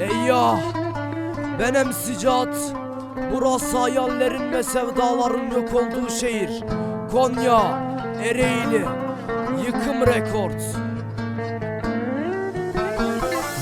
Eyyah Ben Emsicat Burası hayallerin ve sevdaların yok olduğu şehir. Konya Ereğli Yıkım Records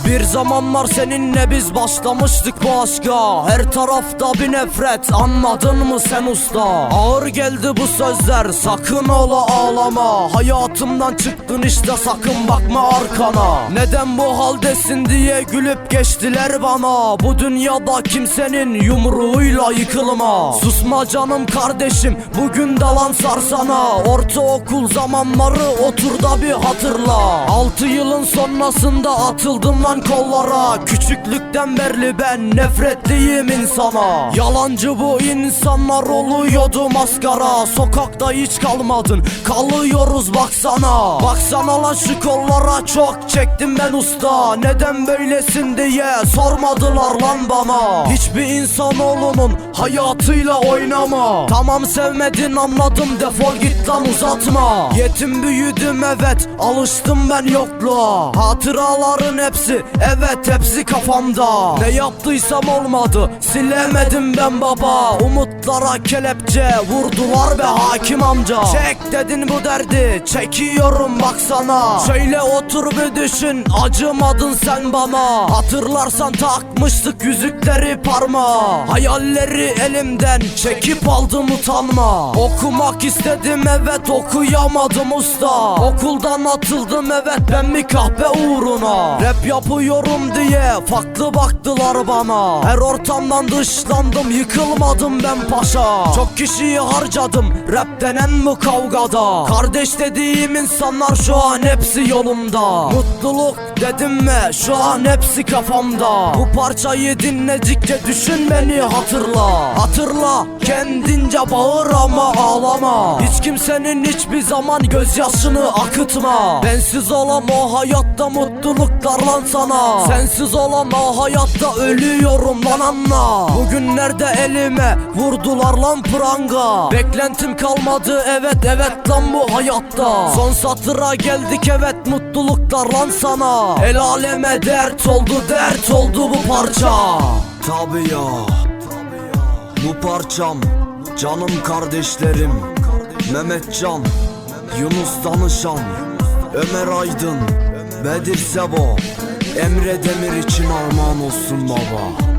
bir zamanlar seninle biz başlamıştık bu aşka. Her tarafta bir nefret anladın mı sen usta? Ağır geldi bu sözler sakın ola ağlama. Hayatımdan çıktın işte sakın bakma arkana. Neden bu haldesin diye gülüp geçtiler bana. Bu dünyada kimsenin yumruğuyla yıkılma. Susma canım kardeşim bugün dalan sarsana. Ortaokul zamanları otur da bir hatırla. Altı yılın sonrasında atıldım lan kollara Küçüklükten beri ben nefretliyim insana. Yalancı bu insanlar oluyordu maskara. Sokakta hiç kalmadın kalıyoruz baksana. Baksana lan şu kollara çok çektim ben usta. Neden böylesin diye sormadılar lan bana. Hiçbir insanoğlunun hayatıyla oynama. Tamam sevmedin anladım defol git lan uzatma. Yetim büyüdüm evet alıştım ben yokluğa. Hatıraların hepsi evet hepsi kafamda. Ne yaptıysam olmadı silemedim ben baba. Umutlara kelepçe vurdular be hakim amca. Çek dedin bu derdi çekiyorum baksana Şöyle otur bir düşün acımadın sen bana. Hatırlarsan takmıştık yüzükleri parmağa. Hayalleri elimden çekip aldım utanma. Okumak istedim evet okuyamadım usta. Okuldan atıldım evet ben bir kahpe uğruna. Rap yapıyorum diye farklı baktılar bana. Her ortamdan dışlandım yıkılmadım ben paşa. Çok kişiyi harcadım rap denen bu kavgada. Kardeş dediğim insanlar şu an hepsi yolumda. Mutluluk dedim mi şu an hepsi kafamda. Bu parçayı dinledikçe düşün beni hatırla. Hatırla kendince bağır ama ağlama. Hiç kimsenin hiçbir zaman gözyaşını akıtma. Bensiz olam o hayatta mutluluklar lan sana. Sensiz olam o hayatta ölüyorum lan anla Bugünlerde elime vurdular lan pranga. Beklentim kalmadı evet evet lan bu hayatta. Son satıra geldik evet mutluluklar lan sana. El aleme dert oldu dert oldu bu parça. Tabii ya Bu parçam canım kardeşlerim Mehmetcan Yunus Danışan Ömer Aydın Bedir Sebo Emre Demir için armağan olsun baba